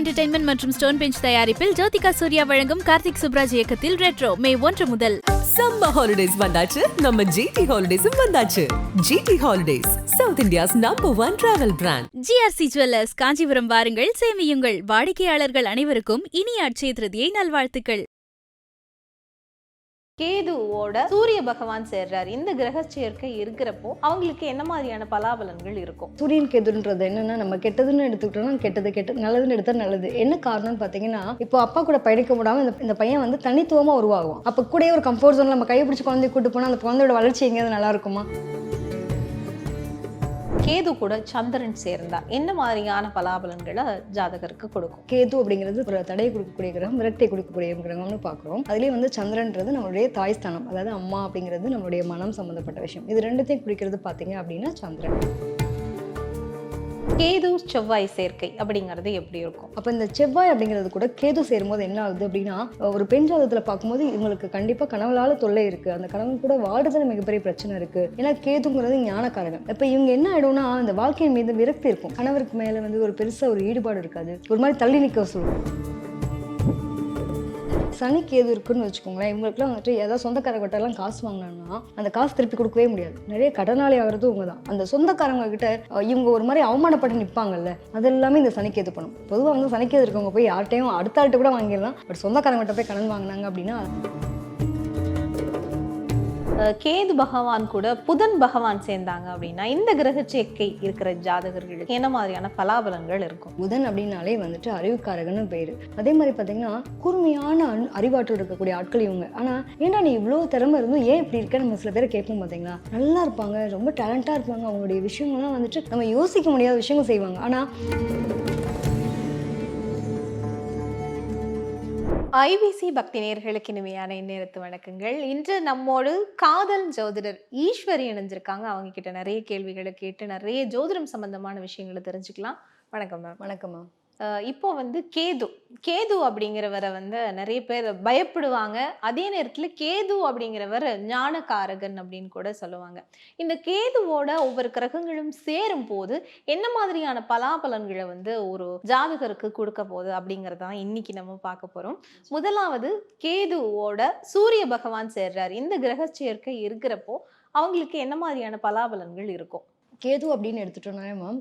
Entertainment மற்றும் stone bench தயாரிப்பில் ஜோதிகா சூர்யா வழங்கும் கார்த்திக் சுப்ராஜ் இயக்கத்தில் ரெட்ரோ மே ஒன்று முதல். சம்மர் ஹாலிடேஸ் வந்தாச்சு. நம்ம ஜிடி ஹாலிடேஸும் வந்தாச்சு. GT holidays South India's number one travel brand GRC jewellers Kanchipuram வாருங்கள் சேமியுங்கள். வாடிக்கையாளர்கள் அனைவருக்கும் இனிய அட்சய திருதியை நல்வாழ்த்துக்கள். கேதுவோட சூரிய பகவான் சேர்றார். இந்த கிரக சேர்க்கை இருக்கிறப்போ அவங்களுக்கு என்ன மாதிரியான பலாபலன்கள் இருக்கும்? சூரியன் கேதுன்றது என்னன்னா நம்ம கெட்டதுன்னு எடுத்துக்கிட்டோம்னா கெட்டது கெட்டது நல்லதுன்னு எடுத்தா நல்லது. என்ன காரணம்னு பார்த்தீங்கன்னா இப்போ அப்பா கூட பயணிக்க முடியாம இந்த இந்த பையன் வந்து தனித்துவமா உருவாகும் அப்போ கூட ஒரு கம்ஃபர்ட் ஜோன் நம்ம கைப்பிடிச்சு குழந்தைய கூட்டு போனா அந்த குழந்தையோட வளர்ச்சி எங்கேயாவது நல்லா இருக்குமா? கேது கூட சந்திரன் சேர்ந்தா என்ன மாதிரியான பலாபலன்களை ஜாதகருக்கு கொடுக்கும்? கேது அப்படிங்கிறது ஒரு தடையை கொடுக்கக்கூடிய கிரகம் விரக்தி கொடுக்கக்கூடிய கிரகம்னு பார்க்குறோம். அதுலேயே வந்து சந்திரன்றது நம்மளுடைய தாய் ஸ்தானம் அதாவது அம்மா அப்படிங்கிறது நம்மளுடைய மனம் சம்மந்தப்பட்ட விஷயம். இது ரெண்டுத்தையும் குறிக்கிறது பார்த்தீங்க அப்படின்னா சந்திரன். கேது செவ்வாய் சேர்க்கை அப்படிங்கிறது எப்படி இருக்கும்? அப்போ இந்த செவ்வாய் அப்படிங்கிறது கூட கேது சேரும்போது என்ன ஆகுது அப்படின்னா ஒரு பெண் ஜாதகத்தில் பார்க்கும்போது இவங்களுக்கு கண்டிப்பாக கனவுளால தொல்லை இருக்குது அந்த கனவு கூட வாடுதல் மிகப்பெரிய பிரச்சனை இருக்குது ஏன்னா கேதுங்கிறது ஞானக்காரகம் இப்போ இவங்க என்ன ஆயிடும்னா அந்த வாழ்க்கையின் மீது விரக்தி இருக்கும். கணவருக்கு மேலே வந்து ஒரு பெருசாக ஒரு ஈடுபாடு இருக்காது. ஒரு மாதிரி தள்ளி நிற்க சொல்லுவோம் சனி கேது இருக்குன்னு வச்சுக்கோங்களேன் இவங்களுக்குலாம் வந்துட்டு ஏதாவது சொந்தக்காரங்கிட்டலாம் காசு வாங்கினாங்கன்னா அந்த காசு திருப்பி கொடுக்கவே முடியாது. நிறைய கடனாளி ஆகிறது இவங்க தான் அந்த சொந்தக்காரங்க கிட்ட இவங்க ஒரு மாதிரி அவமானப்பட்டு நிற்பாங்கல்ல அது எல்லாமே இந்த சனிக்கேது பண்ணும். பொதுவாக வந்து சனிக்கேது இருக்கவங்க போய் யார்ட்டையும் அடுத்த ஆள்கிட்ட கூட வாங்கிடலாம். பட் சொந்தக்காரங்கிட்ட போய் கடன் வாங்கினாங்க அப்படின்னா கேது பகவான் கூட புதன் பகவான் சேர்ந்தாங்க அப்படின்னா இந்த கிரக சேர்க்கை இருக்கிற ஜாதகர்களுக்கு என்ன மாதிரியான பலாபலங்கள் இருக்கும்? புதன் அப்படின்னாலே வந்துட்டு அறிவுக்காரகன்னு பேரு. அதே மாதிரி பார்த்தீங்கன்னா கூர்மையான அன்- அறிவாற்றல் இருக்கக்கூடிய ஆட்கள் இவங்க. ஆனால் ஏன்னா நீ இவ்வளோ திறமை இருந்தும் ஏன் இப்படி இருக்க? நம்ம சில பேரை கேட்போம் பார்த்தீங்களா? நல்லா இருப்பாங்க ரொம்ப டேலண்டாக இருப்பாங்க. அவங்களுடைய விஷயங்கள்லாம் வந்துட்டு நம்ம யோசிக்க முடியாத விஷயங்கள் செய்வாங்க. ஆனால் ஐபிசி பக்தி நேர்களுக்கு இனிமையான இந்நேரத்து வணக்கங்கள். இன்று நம்மோடு காதல் ஜோதிடர் ஈஸ்வரி இணைஞ்சிருக்காங்க. அவங்க கிட்ட நிறைய கேள்விகளை கேட்டு நிறைய ஜோதிடம் சம்பந்தமான விஷயங்களை தெரிஞ்சுக்கலாம். வணக்கம் மேம். வணக்கம் மேம். இப்போ வந்து கேது. கேது அப்படிங்கிறவரை வந்து நிறைய பேர் பயப்படுவாங்க. அதே நேரத்தில் கேது அப்படிங்கிறவர் ஞானகாரகன் அப்படின்னு கூட சொல்லுவாங்க. இந்த கேதுவோட ஒவ்வொரு கிரகங்களும் சேரும் போது என்ன மாதிரியான பலாபலன்களை வந்து ஒரு ஜாதகருக்கு கொடுக்க போகுது அப்படிங்கிறதான் இன்னைக்கு நம்ம பார்க்க போகிறோம் முதலாவது கேதுவோட சூரிய பகவான் சேர்றார். இந்த கிரக சேர்க்கை இருக்கிறப்போ அவங்களுக்கு என்ன மாதிரியான பலாபலன்கள் இருக்கும்? கேது அப்படின்னு எடுத்துட்டோம்னா மேம்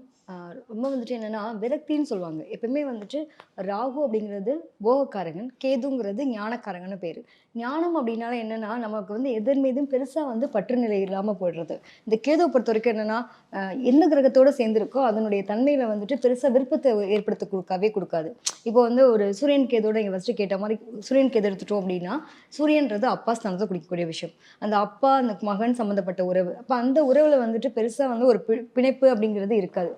ரொம்ப வந்துட்டு என்னன்னா விரக்தின்னு சொல்லுவாங்க. எப்பவுமே வந்துட்டு ராகு அப்படிங்கிறது போகக்காரகன் கேதுங்கிறது ஞானக்காரகன்னு பேர். ஞானம் அப்படின்னால என்னன்னா நமக்கு வந்து எதன் மீதும் பெருசா வந்து பற்றுநிலை இல்லாமல் இல்லாம போயிடுறது. இந்த கேதுவை பொறுத்த வரைக்கும் என்னன்னா எந்த கிரகத்தோட சேர்ந்திருக்கோ அதனுடைய தன்மையில வந்துட்டு பெருசா விருப்பத்தை ஏற்படுத்த கொடுக்கவே கொடுக்காது. இப்போ வந்து ஒரு சூரியன் கேதோட இங்க ஃபர்ஸ்ட் கேட்ட மாதிரி சூரியன் கேது எடுத்துட்டோம் அப்படின்னா சூரியன்றது அப்பா ஸ்தானத்தை குடிக்கக்கூடிய விஷயம். அந்த அப்பா அந்த மகன் சம்மந்தப்பட்ட உறவு. அப்போ அந்த உறவில் வந்துட்டு பெருசாக வந்து ஒரு பி- பிணைப்பு அப்படிங்கிறது இருக்காது.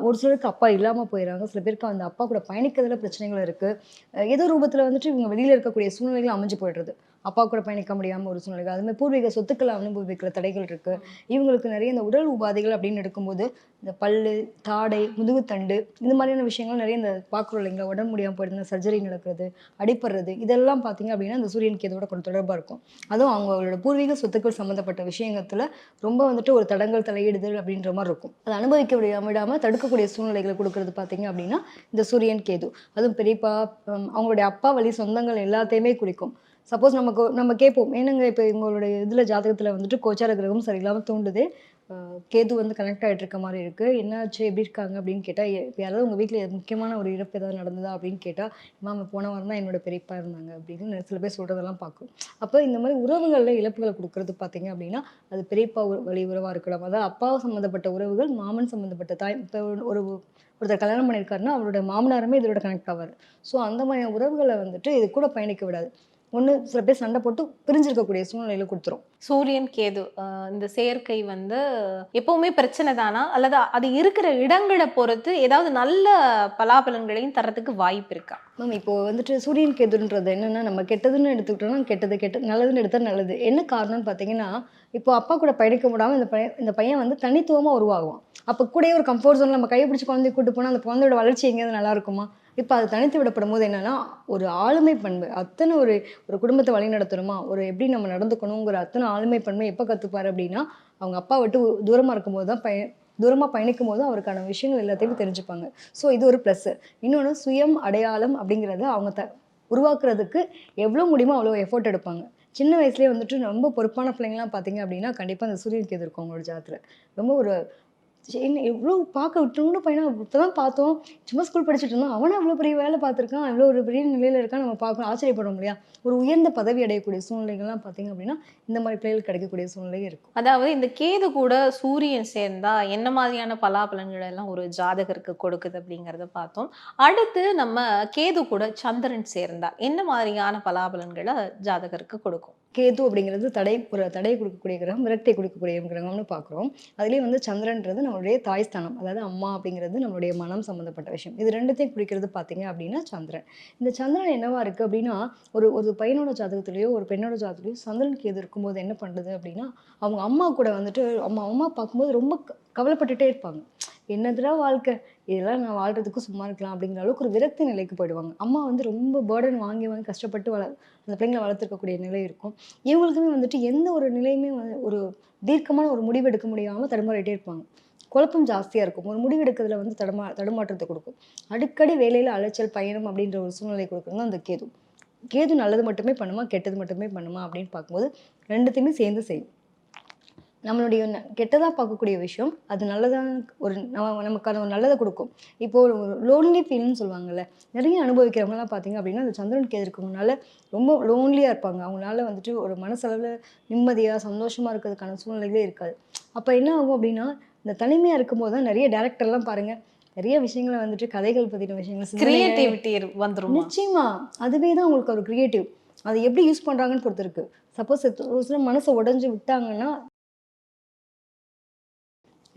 ஒரு சிலருக்கு அப்பா இல்லாமல் போயிடுறாங்க சில பேருக்கு அந்த அப்பா கூட பயணிக்கிறதுல பிரச்சனைகள் இருக்குது ஏதோ ரூபத்தில் வந்துட்டு இவங்க வெளியில் இருக்கக்கூடிய சூழ்நிலைகள் அமைஞ்சு போயிடுறது. அப்பா கூட பயணிக்க முடியாமல் ஒரு சூழ்நிலை அதுமாதிரி பூர்வீக சொத்துக்களை அனுபவிக்கிற தடைகள் இருக்குது இவங்களுக்கு நிறைய இந்த உடல் உபாதைகள் அப்படின்னு எடுக்கும்போது இந்த பல்லு தாடை முதுகுத்தண்டு இந்த மாதிரியான விஷயங்கள் நிறைய இந்த பார்க்குறோம் இல்லைங்களா? உடம்பு முடியாமல் போயிடுது சர்ஜரி நடக்கிறது அடிப்படுறது இதெல்லாம் பார்த்தீங்க அப்படின்னா இந்த சூரியன் கேதோட கொஞ்சம் தொடர்பாக இருக்கும். அதுவும் அவங்களோட பூர்வீக சொத்துக்கள் சம்மந்தப்பட்ட விஷயத்துல ரொம்ப வந்துட்டு ஒரு தடங்கள் தலையிடுதல் அப்படின்ற மாதிரி இருக்கும். அதை அனுபவிக்க விடாம விடாமல் தடுக்கக்கூடிய சூழ்நிலைகளை கொடுக்கறது பார்த்தீங்க அப்படின்னா இந்த சூரியன் கேது. அதுவும் பெரியப்பா அவங்களுடைய அப்பா வழி சொந்தங்கள் எல்லாத்தையுமே குறிக்கும். சப்போஸ் நமக்கு நம்ம கேட்போம் ஏனுங்க இப்போ இவங்களுடைய இதில் ஜாதகத்தில் வந்துட்டு கோச்சார கிரகம் சரியில்லாமல் தூண்டுது. கேது வந்து கனெக்ட் ஆகிட்டு இருக்க மாதிரி இருக்குது என்னாச்சு எப்படி இருக்காங்க அப்படின்னு கேட்டால் இப்போ யாராவது உங்கள் வீட்டில் முக்கியமான ஒரு இறப்பு ஏதாவது நடந்ததா அப்படின்னு கேட்டால் மேம் போன வாரம் தான் என்னோட பெரியப்பா இருந்தாங்க அப்படின்னு சில பேர் சொல்கிறதெல்லாம் பார்க்கும். அப்போ இந்த மாதிரி உறவுகளில் இழப்புகளை கொடுக்கறது பார்த்தீங்க அப்படின்னா அது பெரியப்பா வழி உறவாக இருக்கலாம். அதாவது அப்பா சம்மந்தப்பட்ட உறவுகள் மாமன் சம்மந்தப்பட்ட தாய் இப்போ ஒரு ஒருத்தர் கல்யாணம் பண்ணியிருக்காருன்னா அவரோட மாமனாருமே இதோட கனெக்ட் ஆவார். ஸோ அந்த மாதிரி உறவுகளை வந்துட்டு இது கூட பயணிக்க விடாது. ஒன்று சில பேர் சண்டை போட்டு பிரிஞ்சிருக்கக்கூடிய சூழ்நிலையில கொடுத்துரும். சூரியன் கேது இந்த சேர்க்கை வந்து எப்பவுமே பிரச்சனை தானா? அல்லது அது இருக்கிற இடங்களை பொறுத்து ஏதாவது நல்ல பலாபலன்களையும் தரத்துக்கு வாய்ப்பு இருக்கா? மேம் இப்போ வந்துட்டு சூரியன் கேதுன்றது என்னன்னா நம்ம கெட்டதுன்னு எடுத்துக்கிட்டோம்னா கெட்டது கெட்ட நல்லதுன்னு எடுத்தா நல்லது. என்ன காரணம்னு பார்த்தீங்கன்னா இப்போ அப்பா கூட பயணிக்க முடியாமல் இந்த பையன் இந்த பையன் வந்து தனித்துவமாக உருவாகுவான். அப்போ கூடயே ஒரு கம்ஃபர்ட் ஜோன் நம்ம கையை பிடிச்சி குழந்தைய கூட்டு போனால் அந்த குழந்தையோட வளர்ச்சி எங்கேயாவது நல்லா இருக்குமா? இப்போ அது தனித்து விடப்படும் போது என்னன்னா ஒரு ஆளுமை பண்பு அத்தனை ஒரு ஒரு குடும்பத்தை வழி நடத்தணுமா? ஒரு எப்படி நம்ம நடந்துக்கணுங்கிற அத்தனை ஆளுமை பண்பை எப்போ கற்றுப்பாரு அப்படின்னா அவங்க அப்பா விட்டு தூரமாக இருக்கும்போது தான் பய தூரமாக பயணிக்கும் போது அவருக்கான விஷயங்கள் எல்லாத்தையுமே தெரிஞ்சுப்பாங்க. ஸோ இது ஒரு ப்ளஸ்ஸு இன்னொன்று சுயம் அடையாளம் அப்படிங்கிறத அவங்க த உருவாக்குறதுக்கு எவ்வளோ முடியுமோ அவ்வளோ எஃபோர்ட் எடுப்பாங்க. சின்ன வயசுலேயே வந்துட்டு ரொம்ப பொறுப்பான பிள்ளைங்களாம் பார்த்தீங்க அப்படின்னா கண்டிப்பாக அந்த சூரியன் கேது இருக்கும் அவங்களோட ஜாதத்தில் ரொம்ப ஒரு என்ன எவ்வளோ பார்க்க விட்டுன்னு பையனா இப்போ தான் பார்த்தோம். சும்மா ஸ்கூல் படிச்சுட்டு இருந்தோம். அவனும் அவ்வளோ பெரிய வேலை பார்த்துருக்கான். அவ்வளோ ஒரு பெரிய நிலையில் இருக்கான். நம்ம பார்க்கணும் ஆச்சரியப்பட இல்லையா? ஒரு உயர்ந்த பதவி அடையக்கூடிய சூழ்நிலைகள்லாம் பார்த்தீங்க அப்படின்னா இந்த மாதிரி பிள்ளைகள் கிடைக்கக்கூடிய சூழ்நிலை இருக்கும். அதாவது இந்த கேது கூட சூரியன் சேர்ந்தா என்ன மாதிரியான பலாபலன்கள் எல்லாம் ஒரு ஜாதகருக்கு கொடுக்குது அப்படிங்கிறத பார்த்தோம். அடுத்து நம்ம கேது கூட சந்திரன் சேர்ந்தா என்ன மாதிரியான பலாபலன்களை ஜாதகருக்கு கொடுக்கும்? கேது அப்படிங்கிறது தடை ஒரு தடையை கொடுக்கக்கூடிய கிரகம் விரக்தியை கொடுக்கக்கூடிய கிரகம்னு பார்க்குறோம். அதுலேயே வந்து சந்திரன்றது நம்மளுடைய தாய்ஸ்தானம் அதாவது அம்மா அப்படிங்கிறது நம்மளுடைய மனம் சம்மந்தப்பட்ட விஷயம். இது ரெண்டுத்தையும் குறிக்கிறது பார்த்தீங்க அப்படின்னா சந்திரன். இந்த சந்திரன் என்னவா இருக்குது அப்படின்னா ஒரு ஒரு பையனோட ஜாதகத்துலேயோ ஒரு பெண்ணோட ஜாதகத்துலையோ சந்திரன் கேது இருக்கும்போது என்ன பண்ணுறது அப்படின்னா அவங்க அம்மா கூட வந்துட்டு அம்மா அம்மா பார்க்கும்போது ரொம்ப கவலைப்பட்டுட்டே இருப்பாங்க. என்னதுடா வாழ்க்கை? இதெல்லாம் நான் வாழ்கிறதுக்கும் சும்மா இருக்கலாம் அப்படிங்கிற அளவுக்கு ஒரு விரக்தி நிலைக்கு போயிடுவாங்க. அம்மா வந்து ரொம்ப பேர்டன் வாங்கி வாங்கி கஷ்டப்பட்டு வள அந்த பிள்ளைங்களை வளர்த்துருக்கக்கூடிய நிலை இருக்கும். இவங்களுக்குமே வந்துட்டு எந்த ஒரு நிலையுமே வந்து ஒரு தீர்க்கமான ஒரு முடிவு எடுக்க முடியாமல் தடுமாறிட்டே இருப்பாங்க. குழப்பம் ஜாஸ்தியாக இருக்கும். ஒரு முடிவு எடுக்கிறதுல வந்து தடுமா தடுமாற்றத்தை கொடுக்கும். அடிக்கடி வேலையில் அலைச்சல் பயணம் அப்படின்ற ஒரு சூழ்நிலை கொடுக்குறது அந்த கேது. கேது நல்லது மட்டுமே பண்ணுமா கெட்டது மட்டுமே பண்ணுமா அப்படின்னு பார்க்கும்போது ரெண்டுத்தையுமே சேர்ந்து செய்யும். நம்மளுடைய ந- கெட்டதா பார்க்கக்கூடிய விஷயம் அது நல்லதான ஒரு நம்ம நமக்கான ஒரு நல்லதை கொடுக்கும். இப்போ ஒரு லோன்லி ஃபீல்னு சொல்லுவாங்கல்ல நிறைய அனுபவிக்கிறவங்கலாம் பார்த்தீங்க அப்படின்னா அந்த சந்திரன் கேது இருக்கவங்கனால ரொம்ப லோன்லியாக இருப்பாங்க. அவங்களால வந்துட்டு ஒரு மனசளவில் நிம்மதியாக சந்தோஷமாக இருக்கிறதுக்கான சூழ்நிலைகளே இருக்காது. அப்போ என்ன ஆகும் அப்படின்னா இந்த தனிமையாக இருக்கும்போது தான் நிறைய டேரக்டர்லாம் பாருங்க நிறைய விஷயங்களை வந்துட்டு கதைகள் பற்றின விஷயங்கள் கிரியேட்டிவிட்டி வந்துருமா? நிச்சயமா. அதுவே தான் உங்களுக்கு ஒரு கிரியேட்டிவ் அதை எப்படி யூஸ் பண்றாங்கன்னு பொறுத்து இருக்கு. சப்போஸ் மனசை உடைஞ்சு விட்டாங்கன்னா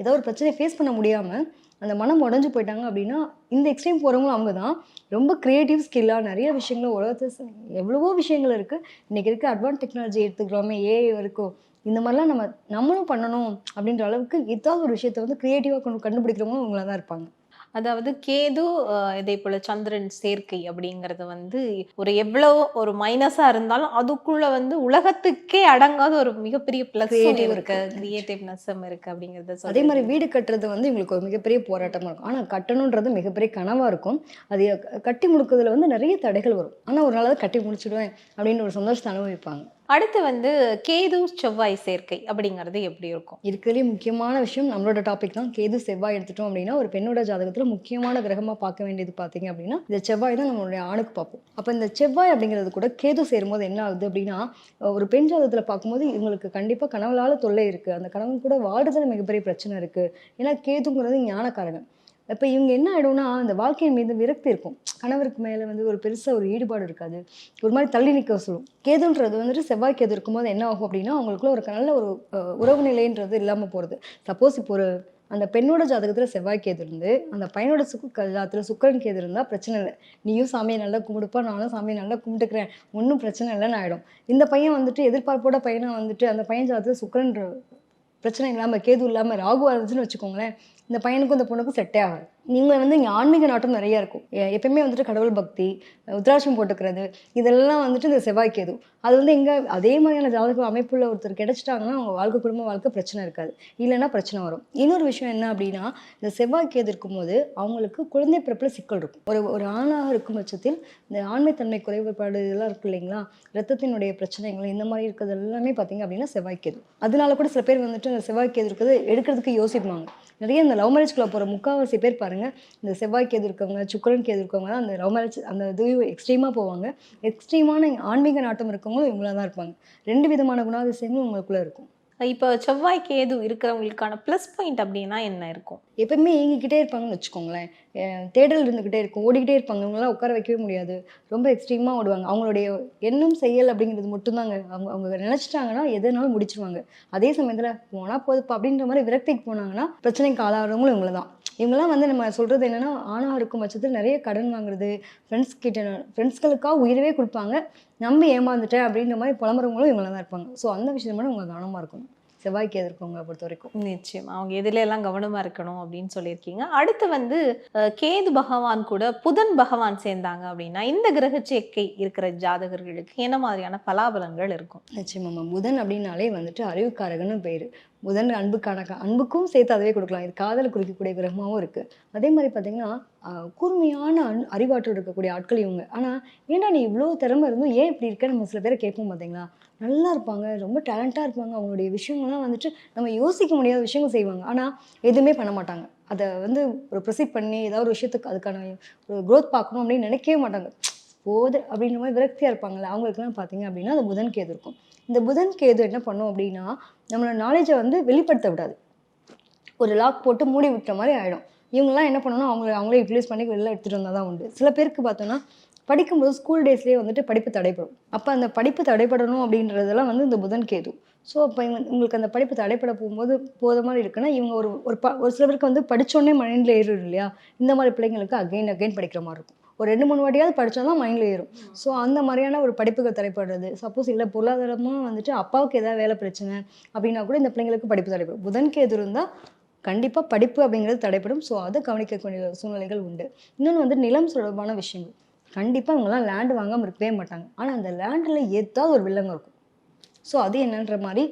ஏதோ ஒரு பிரச்சனையை ஃபேஸ் பண்ண முடியாமல் அந்த மனம் உடஞ்சி போயிட்டாங்க அப்படின்னா இந்த எக்ஸ்ட்ரீம் போகிறவங்களும் அவங்க தான். ரொம்ப க்ரியேட்டிவ் ஸ்கில்லாக நிறைய விஷயங்கள் உலகத்தை எவ்வளவோ விஷயங்கள் இருக்குது இன்றைக்கி இருக்க அட்வான்ஸ் டெக்னாலஜி எடுத்துக்கிறோமே ஏஐ இருக்கோ இந்த மாதிரிலாம் நம்ம நம்மளும் பண்ணணும் அப்படின்ற அளவுக்கு ஏதாவது ஒரு விஷயத்தை வந்து க்ரியேட்டிவாக கொண்டு கண்டுபிடிக்கிறவங்களும் அவங்களா தான் இருப்பாங்க. அதாவது கேது இதே போல சந்திரன் சேர்க்கை அப்படிங்கறது வந்து ஒரு எவ்வளவு ஒரு மைனஸா இருந்தாலும் அதுக்குள்ள வந்து உலகத்துக்கே அடங்காத ஒரு மிகப்பெரிய பிளஸ் இருக்கு. கிரியேட்டிவ்னஸும் இருக்கு அப்படிங்கறத அதே. மாதிரி வீடு கட்டுறது வந்து இவங்களுக்கு ஒரு மிகப்பெரிய போராட்டமாக இருக்கும். ஆனால் கட்டணுன்றது மிகப்பெரிய கனவாக இருக்கும். அது கட்டி முடிக்கிறதுல வந்து நிறைய தடைகள் வரும். ஆனால் ஒரு நாளாவது கட்டி முடிச்சிடுவேன் அப்படின்னு ஒரு சந்தோஷத்தை அனுபவிப்பாங்க. அடுத்து வந்து கேது செவ்வாய் சேர்க்கை அப்படிங்கிறது எப்படி இருக்கும்? இருக்கிறதுலே முக்கியமான விஷயம் நம்மளோட டாபிக் தான். கேது செவ்வாய் எடுத்துட்டோம் அப்படின்னா ஒரு பெண்ணோட ஜாதகத்தில் முக்கியமான கிரகமாக பார்க்க வேண்டியது பார்த்தீங்க அப்படின்னா இந்த செவ்வாய் தான் நம்மளுடைய ஆணுக்கு பார்ப்போம். அப்போ இந்த செவ்வாய் அப்படிங்கிறது கூட கேது சேரும்போது என்ன ஆகுது அப்படின்னா ஒரு பெண் ஜாதகத்தில் பார்க்கும்போது இவங்களுக்கு கண்டிப்பாக கனவுளால தொல்லை இருக்குது அந்த கனவு கூட வாழ்றதுல மிகப்பெரிய பிரச்சனை இருக்குது ஏன்னா கேதுங்கிறது ஞானக்காரகன். இப்போ இவங்க என்ன ஆகிடும்னா அந்த வாழ்க்கையின் மீது விரக்தி இருக்கும். கணவருக்கு மேலே வந்து ஒரு பெருசாக ஒரு ஈடுபாடு இருக்காது. ஒரு மாதிரி தள்ளி நிற்க சொல்லும். கேதுன்றது வந்துட்டு செவ்வாய் கேது இருக்கும்போது என்ன ஆகும் அப்படின்னா அவங்களுக்குள்ள ஒரு நல்ல ஒரு உறவு நிலைன்றது இல்லாமல் போகிறது சப்போஸ் இப்போ ஒரு அந்த பெண்ணோட ஜாதகத்தில் செவ்வாய் கேது இருந்து அந்த பையனோட சுக்கு ஜாதகத்தில் சுக்கரன் கேது இருந்தால் பிரச்சனை இல்லை. நீயும் சாமியை நல்லா கும்பிடுப்பா நானும் சாமியை நல்லா கும்பிட்டுக்கிறேன். ஒன்றும் பிரச்சனை இல்லைன்னு ஆகிடும் இந்த பையன் வந்துட்டு எதிர்பார்ப்போட பையனை வந்துட்டு அந்த பையன் ஜாதகத்தில் சுக்கரன் பிரச்சனை இல்லாமல் கேது இல்லாமல் ராகுவாக இருந்துச்சுன்னு வச்சுக்கோங்களேன். இந்த பையனுக்கும் இந்த பொண்ணுக்கும் செட்டே ஆகாது. நீங்கள் வந்து இங்கே ஆன்மீக நாட்டம் நிறையா இருக்கும். எ- எப்பயுமே வந்துட்டு கடவுள் பக்தி உத்ராட்சம் போட்டுக்கிறது இதெல்லாம் வந்துட்டு இந்த செவ்வாய்க்கேது அது வந்து எங்கே அதே மாதிரியான ஜாதக அமைப்புள்ள ஒருத்தர் கிடைச்சிட்டாங்கன்னா அவங்க வாழ்க்கை குடும்ப வாழ்க்கை பிரச்சனை இருக்காது. இல்லைன்னா பிரச்சனை வரும். இன்னொரு விஷயம் என்ன அப்படின்னா இந்த செவ்வாய்க்கேது இருக்கும்போது அவங்களுக்கு குழந்தை பிறப்பில் சிக்கல் இருக்கும். ஒரு ஒரு ஆணாக இருக்கும் பட்சத்தில் இந்த ஆண்மைத்தன்மை குறைபாடு இதெல்லாம் இருக்கு இல்லைங்களா? ரத்தத்தினுடைய பிரச்சனைகள் இந்த மாதிரி இருக்கிறது எல்லாமே பார்த்தீங்க அப்படின்னா செவ்வாய்க்கேது அதனால கூட சில பேர் வந்துட்டு அந்த செவ்வாய்க்கேது இருக்கிறது எடுக்கிறதுக்கு யோசிப்பாங்க. நிறைய இந்த லவ் மேரேஜ்குள்ள போகிற முக்கால்வாசி பேர் பாருங்க. இந்த செவ்வாய் கேது இருக்கவங்க சுக்கரன் கேது இருக்கவங்க தான் அந்த லவ் மேரேஜ் அந்த இது எக்ஸ்ட்ரீமாக போவாங்க. எக்ஸ்ட்ரீமான ஆன்மீக நாட்டம் இருக்கவங்களும் இவங்களா தான் இருப்பாங்க. ரெண்டு விதமான குணாதிசயங்களும் உங்களுக்குள்ள இருக்கும். இப்போ செவ்வாய் கேது இருக்கிறவங்களுக்கான ப்ளஸ் பாயிண்ட் அப்படின்னா என்ன இருக்கும்? எப்பவுமே ஏங்கிக்கிட்டே இருப்பாங்கன்னு வச்சுக்கோங்களேன். தேடல் இருந்துக்கிட்டே இருக்கும். ஓடிக்கிட்டே இருப்பாங்க. இவங்களாம் உட்கார வைக்கவே முடியாது. ரொம்ப எக்ஸ்ட்ரீமாக ஓடுவாங்க. அவங்களுடைய எண்ணம் செயல் அப்படிங்கிறது மட்டும்தாங்க. அவங்க அவங்க நினச்சிட்டாங்கன்னா எதுனாலும் முடிச்சிருவாங்க. அதே சமயத்தில் போனால் போதுப்பா அப்படின்ற மாதிரி விரக்திக்கு போனாங்கன்னா பிரச்சனைக்கு ஆளாகிறவங்களும் இவங்கள தான் இவங்கெல்லாம் வந்து நம்ம சொல்கிறது என்னென்னா ஆணாக இருக்கும் பட்சத்தில் நிறைய கடன் வாங்குறது ஃப்ரெண்ட்ஸ் கிட்ட ஃப்ரெண்ட்ஸ்களுக்காக உயிரவே கொடுப்பாங்க. நம்பி ஏமாந்துட்டேன் அப்படின்ற மாதிரி புலம்புறவங்களும் இவங்களாம் தான் இருப்பாங்க. ஸோ அந்த விஷயம் மட்டும் உங்க கவனமாக இருக்கணும். செவ்வாய்க்கு எதிர்க்கவங்களை பொறுத்த வரைக்கும் நிச்சயம். அவங்க எதுல எல்லாம் கவனமா இருக்கணும் அப்படின்னு சொல்லியிருக்கீங்க. அடுத்து வந்து கேது பகவான் கூட புதன் பகவான் சேர்ந்தாங்க அப்படின்னா இந்த கிரக சேர்க்கை இருக்கிற ஜாதகர்களுக்கு என்ன மாதிரியான பலாபலங்கள் இருக்கும்? நிச்சயமாம்மா புதன் அப்படின்னாலே வந்துட்டு அறிவுக்காரகன்னு பேர். புதன் அன்புக்கான அன்புக்கும் சேர்த்து அதுவே கொடுக்கலாம். இது காதலை குறிக்கக்கூடிய கிரகமாகவும் இருக்குது அதே மாதிரி பார்த்தீங்கன்னா கூர்மையான அன் அறிவாற்றல் இருக்கக்கூடிய ஆட்கள் இவங்க. ஆனால் ஏன்டா நீ இவ்வளோ திறமை இருந்தும் ஏன் இப்படி இருக்க? நம்ம சில பேரை கேட்போம் பார்த்தீங்களா நல்லா இருப்பாங்க ரொம்ப டேலண்ட்டாக இருப்பாங்க. அவங்களுடைய விஷயங்கள்லாம் வந்துட்டு நம்ம யோசிக்க முடியாத விஷயங்கள் செய்வாங்க. ஆனால் எதுவுமே பண்ண மாட்டாங்க. அதை வந்து ஒரு ப்ரொசீட் பண்ணி ஏதாவது ஒரு விஷயத்துக்கு அதுக்கான ஒரு க்ரோத் பார்க்கணும் அப்படின்னு நினைக்கவே மாட்டாங்க. போது அப்படின்ற மாதிரி விரக்தியாக இருப்பாங்கல்ல. அவங்களுக்குலாம் பார்த்தீங்க அப்படின்னா அந்த புதன் கேது இருக்கும். இந்த புதன் கேது என்ன பண்ணும் அப்படின்னா நம்மளோட நாலேஜை வந்து வெளிப்படுத்த விடாது. ஒரு லாக் போட்டு மூடி விட்ட மாதிரி ஆகிடும் இவங்கெல்லாம் என்ன பண்ணணும் அவங்கள அவங்களே யூட்டிலைஸ் பண்ணி வெளில எடுத்துகிட்டு வந்தால் தான் உண்டு. சில பேருக்கு பார்த்தோன்னா படிக்கும்போது ஸ்கூல் டேஸ்லேயே வந்துட்டு படிப்பு தடைப்படும் அப்போ அந்த படிப்பு தடைப்படணும் அப்படின்றதெல்லாம் வந்து இந்த புதன் கேது. ஸோ அப்போ உங்களுக்கு அந்த படிப்பு தடைப்பட போகும்போது போத மாதிரி இருக்குன்னா இவங்க ஒரு ஒரு ப ஒரு சில பேருக்கு வந்து படித்தோடனே மைண்டில் ஏறும் இல்லையா? இந்த மாதிரி பிள்ளைங்களுக்கு அகைன் அகைன் படிக்கிற மாதிரி இருக்கும். ஒரு ரெண்டு மூணு வாட்டியாவது படித்தா தான் மைண்டில் ஏறும். ஸோ அந்த மாதிரியான ஒரு படிப்புகள் தடைப்படுறது சப்போஸ் இல்லை பொருளாதாரமாக வந்துட்டு அப்பாவுக்கு ஏதாவது வேலை பிரச்சனை அப்படின்னா கூட இந்த பிள்ளைங்களுக்கு படிப்பு தடைப்படும் புதன் கேது இருந்தால் கண்டிப்பாக படிப்பு அப்படிங்கிறது தடைப்படும் ஸோ அதை கவனிக்கக்கூடிய சூழ்நிலைகள் உண்டு. இன்னொன்று வந்து நிலம் தொடர்பான விஷயங்கள். கண்டிப்பாக இவங்கெல்லாம் லேண்டு வாங்காமல் இருக்கவே மாட்டாங்க. ஆனால் அந்த லேண்டில் ஏதாவது ஒரு வில்லங்கம் இருக்கும். ஸோ அது என்னன்ற மாதிரி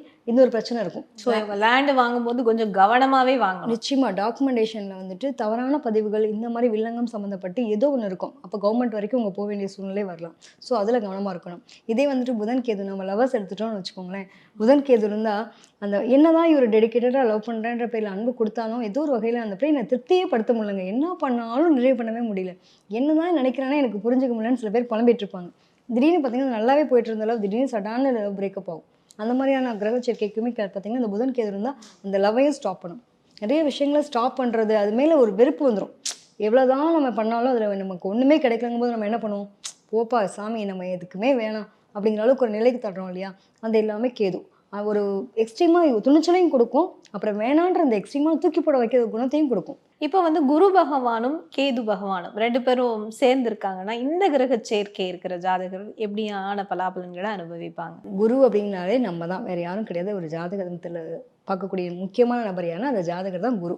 ஒரு பிரச்சனை இருக்கும். ஸோ லேண்டு வாங்கும்போது கொஞ்சம் கவனமாவே வாங்கணும். நிச்சயமா டாக்குமெண்டேஷனில் வந்துட்டு தவறான பதிவுகள் இந்த மாதிரி வில்லங்கம் சம்மந்தப்பட்டு ஏதோ ஒன்று இருக்கும். அப்போ கவர்மெண்ட் வரைக்கும் உங்க போக வேண்டிய சூழ்நிலை வரலாம். ஸோ அதில் கவனமாக இருக்கணும். இதே வந்துட்டு புதன் கேது நம்ம லவர்ஸ் எடுத்துட்டோம்னு வச்சுக்கோங்களேன். புதன் கேது இருந்தால் அந்த என்னதான் இவர் டெடிக்கேட்டடாக லவ் பண்ணுறேன்ற பேரில் அன்பு கொடுத்தாலும் ஏதோ ஒரு வகையில் அந்த பிள்ளை திருப்தியே படுத்த முடியலங்க. என்ன பண்ணாலும் நிறைவு பண்ணவே முடியல. என்னதான் நினைக்கிறானே எனக்கு புரிஞ்சுக்க முடியலன்னு சில பேர் புலம்பிட்டு இருப்பாங்க. திடீர்னு பார்த்தீங்கன்னா நல்லாவே போயிட்டு இருந்த லவ் திடீர்னு சடான பிரேக்கப் ஆகும். அந்த மாதிரியான கிரக சேர்க்கைக்குமே க- பார்த்தீங்கன்னா இந்த புதன் கேது இருந்தால் அந்த லவ்வையும் ஸ்டாப் பண்ணும். நிறைய விஷயங்களை ஸ்டாப் பண்ணுறது அது மேலே ஒரு வெறுப்பு வந்துடும் எவ்வளோதான் நம்ம பண்ணாலும் அதில் நமக்கு ஒன்றுமே கிடைக்கலங்கும் போது நம்ம என்ன பண்ணுவோம்? போப்பா சாமி நம்ம எதுக்குமே வேணாம். அப்படிங்கிற அளவுக்கு ஒரு நிலைக்கு தட்டுறோம் இல்லையா? அந்த எல்லாமே கேது. ஒரு எக்ஸ்ட்ரீமாக துணிச்சலையும் கொடுக்கும். அப்புறம் வேணான்ற அந்த எக்ஸ்ட்ரீமாக தூக்கி போட வைக்கிற குணத்தையும் கொடுக்கும். இப்போ வந்து குரு பகவானும் கேது பகவானும் ரெண்டு பேரும் சேர்ந்து இருக்காங்கன்னா இந்த கிரக சேர்க்கை இருக்கிற ஜாதகர்கள் எப்படியான பலாபலன்களை அனுபவிப்பாங்க? குரு அப்படின்னாலே நம்ம தான் வேற யாரும் கிடையாது. ஒரு ஜாதகத்தில் பார்க்கக்கூடிய முக்கியமான நபர் யாருன்னா அந்த ஜாதகர் தான் குரு.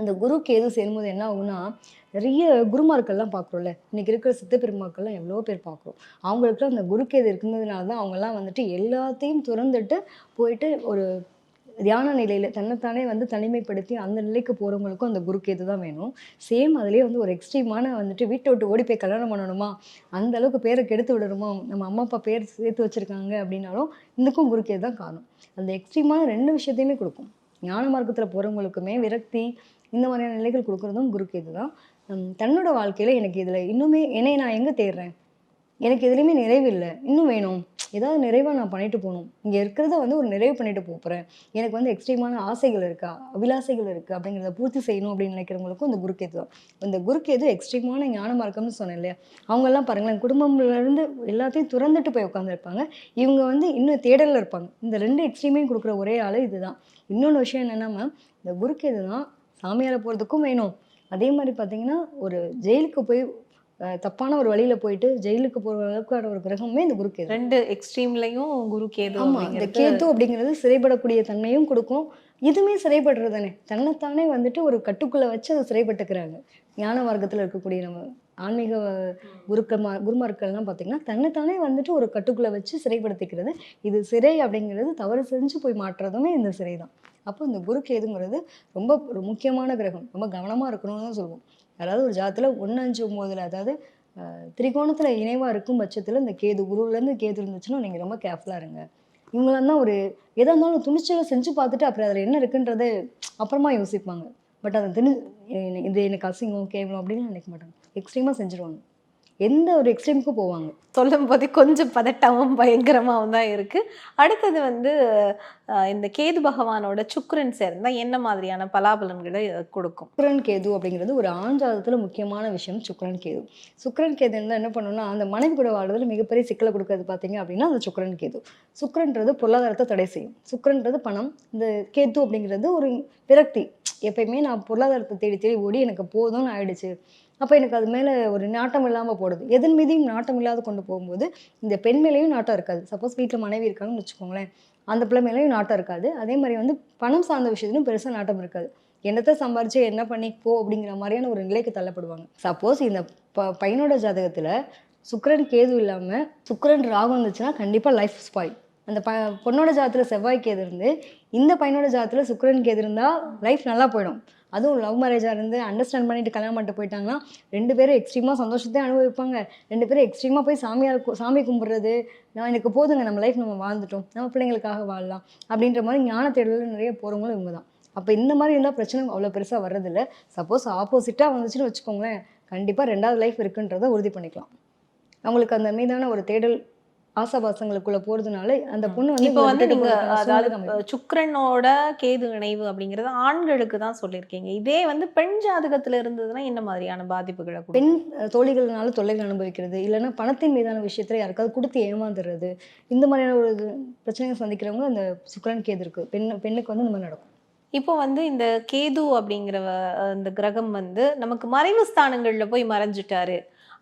அந்த குரு கேது சேரும்போது என்ன ஆகும்னா நிறைய குருமார்கள்லாம் பார்க்குறோம்ல. இன்றைக்கி இருக்கிற சித்த பெருமாக்கள்லாம் எவ்வளோ பேர் பார்க்குறோம். அவங்களுக்குலாம் அந்த குரு கேது இருக்கிறதுனால தான் அவங்கெல்லாம் வந்துட்டு எல்லாத்தையும் துறந்துட்டு போயிட்டு ஒரு தியான நிலையில் தன்னைத்தானே வந்து தனிமைப்படுத்தி அந்த நிலைக்கு போகிறவங்களுக்கும் அந்த குரு கேது தான் வேணும். சேம் அதுலேயே வந்து ஒரு எக்ஸ்ட்ரீமான வந்துட்டு வீட்டை விட்டு ஓடி போய் கல்யாணம் பண்ணணுமா? அந்த அளவுக்கு பேரை கெடுத்து விடணுமா? நம்ம அம்மா அப்பா பேர் சேர்த்து வச்சிருக்காங்க அப்படின்னாலும் இதுக்கும் குருக்கேது தான் காரணம். அந்த எக்ஸ்ட்ரீமான ரெண்டு விஷயத்தையுமே கொடுக்கும். ஞான மார்க்கத்தில் போகிறவங்களுக்குமே விரக்தி இந்த மாதிரியான நிலைகள் கொடுக்குறதும் குருக்கேது தான். தன்னோட வாழ்க்கையில் எனக்கு இதில் இன்னுமே என்னை நான் எங்கே தேடுறேன்? எனக்கு எதுலேயுமே நிறைவு இல்லை. இன்னும் வேணும். ஏதாவது நிறைவாக நான் பண்ணிட்டு போகணும். இங்கே இருக்கிறத வந்து ஒரு நிறைவு பண்ணிட்டு போகிறேன் எனக்கு வந்து எக்ஸ்ட்ரீமான ஆசைகள் இருக்கா? அபிலாசைகள் இருக்குது அப்படிங்கிறத பூர்த்தி செய்யணும் அப்படின்னு நினைக்கிறவங்களுக்கும் இந்த குருக்கேது தான். இந்த குருக்கேது எக்ஸ்ட்ரீமான ஞான மார்க்கம்னு சொன்னேன் இல்லையா? அவங்கெல்லாம் பாருங்களேன் குடும்பம்லேருந்து எல்லாத்தையும் துறந்துட்டு போய் உட்காந்துருப்பாங்க இவங்க வந்து இன்னும் தேடலில் இருப்பாங்க. இந்த ரெண்டு எக்ஸ்ட்ரீமையும் கொடுக்குற ஒரே ஆள் இதுதான். இன்னொன்று விஷயம் என்னென்னா மேம் இந்த குருக்கேது தான் சாமியாரை போகிறதுக்கும் வேணும். அதே மாதிரி பார்த்தீங்கன்னா ஒரு ஜெயிலுக்கு போய் தப்பான ஒரு வழியில் போயிட்டு ஜெயிலுக்கு போகிற அளவுக்கான ஒரு கிரகமே இந்த குருக்கேது ரெண்டு எக்ஸ்ட்ரீம்லயும் குரு கேது ஆமா இந்த கேத்து அப்படிங்கிறது சிறைப்படக்கூடிய தன்மையும் கொடுக்கும். இதுவுமே சிறைப்படுறது தானே தன்னைத்தானே வந்துட்டு ஒரு கட்டுக்குள்ள வச்சு அதை சிறைப்பட்டுக்கிறாங்க. ஞான மார்க்கத்துல இருக்கக்கூடிய நம்ம ஆன்மீக குருக்கள் மா- குருமார்கள்லாம் பார்த்தீங்கன்னா தன்னைத்தானே வந்துட்டு ஒரு கட்டுக்குள்ள வச்சு சிறைப்படுத்திக்கிறது. இது சிறை அப்படிங்கிறது தவறு செஞ்சு போய் மாற்றுறதுமே இந்த சிறை தான் அப்போ இந்த குரு கேதுங்கிறது ரொம்ப ஒரு முக்கியமான கிரகம். ரொம்ப கவனமாக இருக்கணும்னு தான் சொல்லுவோம் அதாவது ஒரு ஜாதத்தில் ஒன்று அஞ்சு ஒம்போதில் அதாவது திரிகோணத்தில் இணைவாக இருக்கும் பட்சத்தில் இந்த கேது குருவிலேருந்து கேது இருந்துச்சுன்னா நீங்கள் ரொம்ப கேர்ஃபுல்லாக இருங்க. இவங்களாம் தான் ஒரு எதாக இருந்தாலும் துணிச்சலை செஞ்சு பார்த்துட்டு அப்புறம் அதில் என்ன இருக்குன்றது அப்புறமா யோசிப்பாங்க. பட் அதை திணி இது எனக்கு அசிங்கம் கேவலம் அப்படின்னு நினைக்க மாட்டாங்க. எக்ஸ்ட்ரீமாக செஞ்சுருவாங்க. எந்த ஒரு எக்ஸ்ட்ரீமுக்கும் போவாங்க. சொல்லும் போதே கொஞ்சம் பதட்டமும் பயங்கரமாவும் தான் இருக்கு. அடுத்தது வந்து இந்த கேது பகவானோட சுக்கிரன் சேர்ந்தா என்ன மாதிரியான பலாபலன்களை கொடுக்கும்? சுக்கிரன் கேது அப்படிங்கிறது ஒரு ஆண் ஜாதகத்தில் முக்கியமான விஷயம் சுக்கிரன் கேது. சுக்கிரன் கேது இருந்தால் என்ன பண்ணணும்னா அந்த மனைவி கூட வாழ்றதுல மிகப்பெரிய சிக்கலை கொடுக்கறது பார்த்தீங்க அப்படின்னா அந்த சுக்கிரன் கேது. சுக்கிரன்றது பொருளாதாரத்தை தடை செய்யும். சுக்கிரன்றது பணம். இந்த கேது அப்படிங்கிறது ஒரு விரக்தி. எப்பயுமே நான் பொருளாதாரத்தை தேடி தேடி ஓடி எனக்கு போதும்னு ஆயிடுச்சு. அப்போ எனக்கு அது மேலே ஒரு நாட்டம் இல்லாமல் போடுது. எதன் மீதையும் நாட்டம் இல்லாத கொண்டு போகும்போது இந்த பெண் மேலேயும் நாட்டம் இருக்காது. சப்போஸ் வீட்டில் மனைவி இருக்காங்கன்னு வச்சுக்கோங்களேன். அந்த பிள்ளை மேலேயும் நாட்டம் இருக்காது. அதே மாதிரி வந்து பணம் சார்ந்த விஷயத்துலையும் பெருசாக நாட்டம் இருக்காது. என்னத்தை சம்பாரிச்சு என்ன பண்ணி போ அப்படிங்கிற மாதிரியான ஒரு நிலைக்கு தள்ளப்படுவாங்க. சப்போஸ் இந்த ப பையனோட ஜாதகத்தில் சுக்கரன் கேது இல்லாமல் சுக்கரன் ராகு இருந்துச்சுன்னா கண்டிப்பாக லைஃப் ஸ்பாயில் அந்த ப பொண்ணோட ஜாதத்தில் செவ்வாய் கேது இருந்து இந்த பையனோட ஜாதத்தில் சுக்கரன் கேது இருந்தால் லைஃப் நல்லா போயிடும். அதுவும் லவ் மேரேஜாக இருந்து அண்டர்ஸ்டாண்ட் பண்ணிட்டு கல்யாணம் பண்ணிட்டு போயிட்டாங்கன்னா ரெண்டு பேரும் எக்ஸ்ட்ரீமாக சந்தோஷத்தை அனுபவிப்பாங்க. ரெண்டு பேரும் எக்ஸ்ட்ரீமாக போய் சாமியார் சாமி கும்பிட்றது நான் எனக்கு போதுங்க நம்ம லைஃப் நம்ம வாழ்ந்துட்டோம். நம்ம பிள்ளைங்களுக்காக வாழலாம். அப்படின்ற மாதிரி ஞான தேடல் நிறைய போகிறவங்களும் இவங்க தான் அப்போ இந்த மாதிரி இருந்தால் பிரச்சனை அவ்வளோ பெருசாக வர்றதில்ல. சப்போஸ் ஆப்போசிட்டாக வந்துச்சுன்னு வச்சுக்கோங்களேன் கண்டிப்பாக ரெண்டாவது லைஃப் இருக்குன்றதை உறுதி பண்ணிக்கலாம். அவங்களுக்கு அந்த மீதான ஒரு தேடல் ஆசாபாசங்களுக்குள்ள போறதுனால அந்த பொண்ணு வந்து இப்போ வந்து நீங்க அதாவது சுக்கிரனோட கேது இணைவு அப்படிங்கறது ஆண்களுக்கு தான் சொல்லியிருக்கீங்க. இதே வந்து பெண் ஜாதகத்துல இருந்ததுன்னா என்ன மாதிரியான பாதிப்புகளை? பெண் தோழிகள்னால தொல்லைகள் அனுபவிக்கிறது. இல்லைன்னா பணத்தின் மீதான விஷயத்துல யாருக்காவது கொடுத்து ஏமாந்துடுறது இந்த மாதிரியான ஒரு பிரச்சனையை சந்திக்கிறவங்க அந்த சுக்கிரன் கேது இருக்கு பெண் பெண்ணுக்கு வந்து இந்த மாதிரி நடக்கும். இப்போ வந்து இந்த கேது அப்படிங்கிற இந்த கிரகம் வந்து நமக்கு மறைவு ஸ்தானங்கள்ல போய் மறைஞ்சிட்டாரு.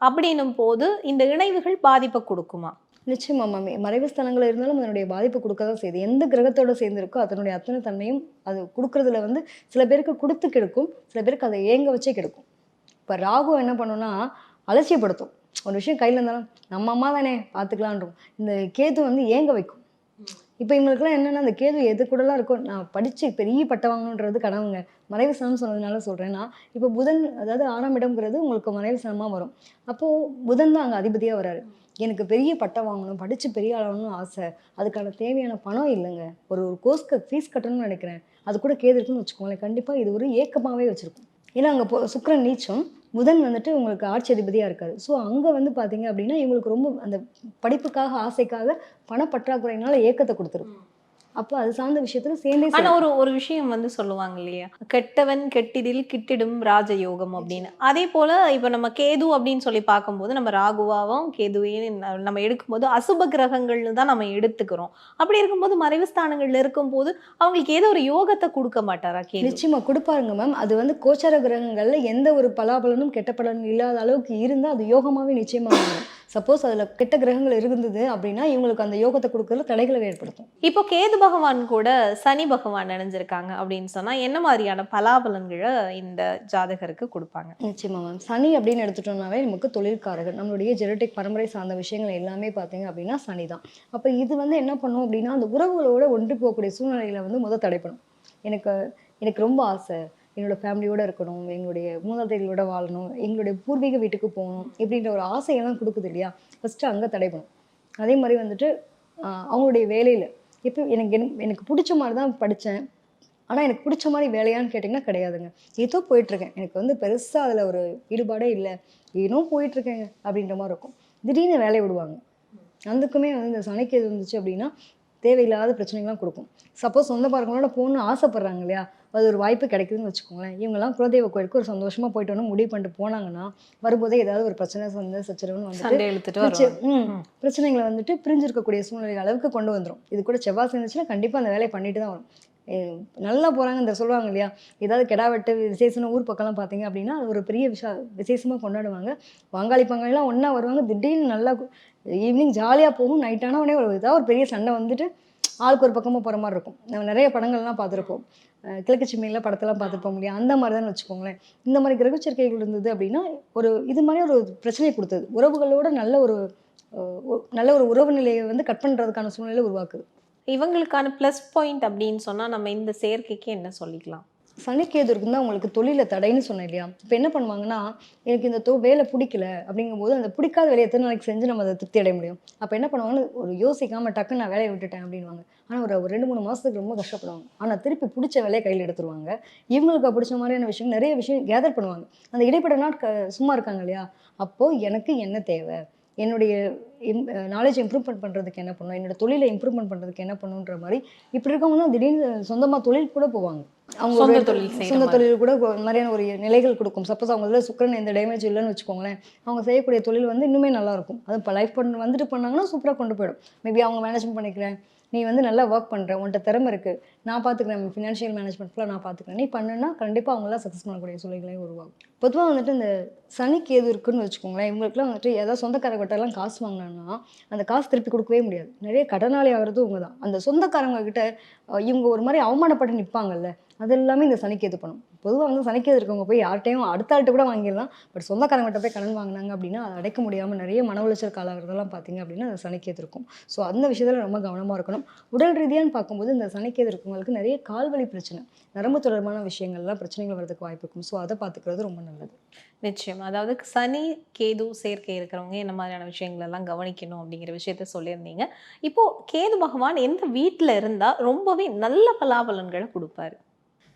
அப்படின்னும் போது இந்த இணைவுகள் பாதிப்பை கொடுக்குமா? நிச்சயமா மேம். மறைவு ஸ்தலங்கள் இருந்தாலும் அதனுடைய பாதிப்பு கொடுக்க தான் செய்யுது. எந்த கிரகத்தோட சேர்ந்துருக்கோ அதனுடைய அத்தனை தன்மையும் அது கொடுக்கறதுல வந்து சில பேருக்கு கொடுத்து கெடுக்கும் சில பேருக்கு அதை ஏங்க வச்சே கெடுக்கும். இப்போ ராகு என்ன பண்ணுன்னா அலட்சியப்படுத்தும். ஒரு விஷயம் கையில் இருந்தாலும் நம்ம அம்மா தானே பார்த்துக்கலான்றோம் இந்த கேது வந்து ஏங்க வைக்கும்? இப்போ இவங்களுக்குலாம் என்னென்னா அந்த கேது எது கூடலாம் இருக்கும் நான் படித்து பெரிய பட்டம் வாங்கணுன்றது கனவுங்க மறைவு சனம் சொன்னதுனால சொல்கிறேன்னா இப்போ புதன் அதாவது ஆறாம் இடம்ங்கிறது உங்களுக்கு மறைவு சனமாக வரும். அப்போது புதன் தான் அங்கே அதிபதியாக வராரு எனக்கு பெரிய பட்டம் வாங்கணும் படித்து பெரிய ஆளாகணும்னு ஆசை. அதுக்கான தேவையான பணம் இல்லைங்க. ஒரு ஒரு கோர்ஸ்க்கு ஃபீஸ் கட்டணும்னு நினைக்கிறேன். அது கூட கேதிருக்குன்னு வச்சுக்கோங்களேன். கண்டிப்பாக இது ஒரு ஏக்கமாகவே வச்சுருக்கும். ஏன்னா அங்கே போ சுக்கரன் நீச்சம் புதன் வந்துட்டு உங்களுக்கு ஆட்சி அதிபதியாக இருக்காரு. ஸோ அங்கே வந்து பார்த்தீங்க அப்படின்னா இவங்களுக்கு ரொம்ப அந்த படிப்புக்காக ஆசைக்காக பணப்பற்றாக்குறையினால ஏக்கத்தை கொடுத்துரும். அப்போ அது சார்ந்த விஷயத்துல சேர்ந்தே ஆனா. ஒரு ஒரு விஷயம் வந்து சொல்லுவாங்க இல்லையா? கெட்டவன் கெட்டிடில் கிட்டிடும் ராஜயோகம் அப்படின்னு. அதே போல இப்ப நம்ம கேது அப்படின்னு சொல்லி பார்க்கும்போது நம்ம ராகுவாவும் கேதுவையும் நம்ம எடுக்கும்போது அசுப கிரகங்கள்னு தான் நம்ம எடுத்துக்கிறோம். அப்படி இருக்கும்போது மறைவு ஸ்தானங்கள்ல இருக்கும்போது அவங்களுக்கு ஏதோ ஒரு யோகத்தை கொடுக்க மாட்டாரா கேது? நிச்சயமா கொடுப்பாருங்க மேம் அது வந்து கோச்சார கிரகங்கள்ல எந்த ஒரு பலாபலனும் கெட்ட பலனும் இல்லாத அளவுக்கு இருந்தால் அது யோகமாவே நிச்சயமா சப்போஸ் அதுல கெட்ட கிரகங்கள் இருந்தது அப்படின்னா இவங்களுக்கு அந்த யோகத்தை கொடுக்கறதுல தடைகளை ஏற்படுத்தும். இப்போ கேது பகவான் கூட சனி பகவான் இணைஞ்சிருக்காங்க அப்படின்னு சொன்னா என்ன மாதிரியான பலாபலன்களை இந்த ஜாதகருக்கு கொடுப்பாங்க? நிச்சயமா மேம் சனி அப்படின்னு எடுத்துட்டோம்னாவே நமக்கு தொழில்காரகர் நம்மளுடைய ஜெனட்டிக் பரம்பரை சார்ந்த விஷயங்கள் எல்லாமே பார்த்தீங்க அப்படின்னா சனி தான். அப்போ இது வந்து என்ன பண்ணும் அப்படின்னா அந்த உறவுகளோட ஒன்று போகக்கூடிய சூழ்நிலைகளை வந்து முத தடைப்படும். எனக்கு எனக்கு ரொம்ப ஆசை என்னோட ஃபேமிலியோட இருக்கணும் எங்களுடைய மூதாதைகளோட வாழணும் எங்களுடைய பூர்வீக வீட்டுக்கு போகணும் இப்படின்ற ஒரு ஆசையெல்லாம் கொடுக்குது இல்லையா? ஃபஸ்ட்டு அங்கே தடைப்படும் அதே மாதிரி வந்துட்டு அவங்களுடைய வேலையில் இப்போ எனக்கு எனக்கு- எனக்கு பிடிச்ச மாதிரி தான் படித்தேன் ஆனால் எனக்கு பிடிச்ச மாதிரி வேலையான்னு கேட்டிங்கன்னா கிடையாதுங்க. ஏதோ போயிட்டுருக்கேன். எனக்கு வந்து பெருசாக அதில் ஒரு ஈடுபாடே இல்லை. ஏனோ போயிட்டுருக்கேங்க அப்படின்ற மாதிரி இருக்கும். திடீர்னு வேலையை விடுவாங்க. அதுக்குமே வந்து இந்த சனிக்கு எது இருந்துச்சு அப்படின்னா தேவையில்லாத பிரச்சனைகள்லாம் கொடுக்கும். சப்போஸ் சொந்த பார்க்கங்களோட போகணும்னு ஆசைப்படுறாங்க இல்லையா? அது ஒரு வாய்ப்பு கிடைக்குதுன்னு வச்சுக்கோங்களேன். இவங்கெல்லாம் குலதெய்வ கோயிலுக்கு ஒரு சந்தோஷமாக போயிட்டு வரணும் முடிவு பண்ணிட்டு போனாங்கன்னா வரும்போதே ஏதாவது ஒரு பிரச்சனை சந்தை சச்சரவுன்னு வந்துட்டு பிரச்சனைகளை வந்துட்டு பிரிஞ்சிருக்கக்கூடிய சூழ்நிலை அளவுக்கு கொண்டு வந்துரும். இது கூட செவ்வாய் சேர்ந்துச்சுன்னா கண்டிப்பாக அந்த வேலையை பண்ணிட்டு தான் வரும். நல்லா போகிறாங்க இந்த சொல்லுவாங்க இல்லையா? ஏதாவது கெடா வெட்டு விசேஷம் ஊர் பக்கம்லாம் பார்த்தீங்க அப்படின்னா அது ஒரு பெரிய விஷா விசேஷமாக கொண்டாடுவாங்க. பங்காளி பங்காளிலாம் ஒன்றா வருவாங்க. திடீர்னு நல்லா ஈவினிங் ஜாலியாக போகும் நைட் உடனே ஒரு இதாக ஒரு பெரிய சண்டை வந்துட்டு ஆளுக்கு ஒரு பக்கமாக போகிற மாதிரி இருக்கும். நம்ம நிறைய படங்கள்லாம் பார்த்துருப்போம். கிழக்கு சிம்மையில் படத்தெல்லாம் பார்த்துருப்போம் முடியும் அந்த மாதிரி தான் வச்சுக்கோங்களேன். இந்த மாதிரி கிரகச்சரிக்கைகள் இருந்தது அப்படின்னா ஒரு இது மாதிரி ஒரு பிரச்சனையை கொடுத்தது. உறவுகளோட நல்ல ஒரு நல்ல ஒரு உறவு நிலையை வந்து கட் பண்ணுறதுக்கான சூழ்நிலை உருவாக்குது. இவங்களுக்கான ப்ளஸ் பாயிண்ட் அப்படின்னு சொன்னால் நம்ம இந்த சேர்க்கைக்கு என்ன சொல்லிக்கலாம்? சனிக்கேது இருக்குன்னா உங்களுக்கு தொழில தடைன்னு சொன்னேன் இல்லையா? இப்போ என்ன பண்ணுவாங்கன்னா எனக்கு இந்த தொ வேலை பிடிக்கல அப்படிங்கும்போது அந்த பிடிக்காத வேலையை எத்தனை நாளைக்கு செஞ்சு நம்ம அதை திருப்தி அடைய முடியும்? அப்போ என்ன பண்ணுவாங்கன்னு ஒரு யோசிக்காமல் டக்குன்னு நான் வேலையை விட்டுட்டேன் அப்படின்வாங்க ஆனால் ஒரு ஒரு ரெண்டு மூணு மாதத்துக்கு ரொம்ப கஷ்டப்படுவாங்க. ஆனால் திருப்பி பிடிச்ச வேலையை கையில் எடுத்துருவாங்க. இவங்களுக்கு பிடிச்ச மாதிரியான விஷயம் நிறைய விஷயம் கேதர் பண்ணுவாங்க. அந்த இடைப்பட்ட நாட் க சும்மா இருக்காங்க இல்லையா? அப்போது எனக்கு என்ன தேவை? என்னுடைய நாலேஜ் இம்ப்ரூவ்மெண்ட் பண்ணுறதுக்கு என்ன பண்ணணும் என்னோட தொழிலை இம்ப்ரூவ்மெண்ட் பண்ணுறதுக்கு என்ன பண்ணணுன்ற மாதிரி இப்படி இருக்கவங்க தான் திடீர்னு சொந்தமாக தொழில் கூட போவாங்க. அவங்க சொந்த தொழில் சொந்த. தொழில் கூட மாதிரியான ஒரு நிலைகள் கொடுக்கும். சப்போஸ் அவங்க இதில் சுக்கரன் எந்த டேமேஜ் இல்லைன்னு வச்சுக்கோங்களேன் அவங்க செய்யக்கூடிய தொழில் வந்து இன்னுமே நல்லா இருக்கும். அது இப்போ லைஃப் பண்ண வந்துட்டு பண்ணாங்கன்னா சூப்பராக கொண்டு போயிடும். மேபி அவங்க மேனேஜ்மெண்ட் பண்ணிக்கிறேன். நீ வந்து நல்லா ஒர்க் பண்ணுற உன்கிட்ட திறமை இருக்குது நான் பார்த்துக்கிறேன் ஃபினான்ஷியல் மேனேஜ்மெண்ட் ஃபுல்லாக நான் பார்த்துக்கிறேன் நீ பண்ணுன்னா கண்டிப்பாக அவங்களாம் சக்ஸஸ் பண்ணக்கூடிய சூழ்நிலைகளே உருவாகும் பொதுவாக வந்துட்டு இந்த சனி கேது இருக்குன்னு வச்சுக்கோங்களேன் இவங்களுக்குலாம் வந்துட்டு ஏதாவது சொந்தக்காரங்கிட்டலாம் காசு வாங்கினாங்கன்னா அந்த காசு திருப்பி கொடுக்கவே முடியாது. நிறைய கடனாளி ஆகிறது இவங்க தான் அந்த சொந்தக்காரங்க கிட்ட இவங்க ஒரு மாதிரி அவமானப்பட்டு நிற்பாங்கல்ல அது எல்லாமே இந்த சனிக்கேது பண்ணும். பொதுவாக வந்து சனிக்கேது இருக்கவங்க போய் யார்ட்டையும் அடுத்த ஆள்கிட்ட கூட வாங்கிடலாம். பட் சொந்தக்காரங்கிட்ட போய் கடன் வாங்கினாங்க அப்படின்னா அதை அடைக்க முடியாமல் நிறைய மன உளைச்சல் காலாகிறதெல்லாம் பார்த்தீங்க அப்படின்னா அந்த சனிக்கேது இருக்கும். ஸோ அந்த விஷயத்தில் ரொம்ப கவனமாக இருக்கணும். உடல் ரீதியான்னு பார்க்கும்போது இந்த சனிக்கேது இருக்கவங்களுக்கு நிறைய கால்வழி பிரச்சனை நரம்பு தொடர்பான விஷயங்கள்லாம் பிரச்சனைகள் வரதுக்கு வாய்ப்பு இருக்கும். ஸோ அதை பார்த்துக்கிறது ரொம்ப நல்லது. நிச்சயம். அதாவது சனி கேது சேர்க்கை இருக்கிறவங்க என்ன மாதிரியான விஷயங்கள் எல்லாம் கவனிக்கணும் அப்படிங்கிற விஷயத்த சொல்லியிருந்தீங்க. இப்போ கேது பகவான் எந்த வீட்டில் இருந்தால் ரொம்பவே நல்ல பலாபலன்களை கொடுப்பாரு.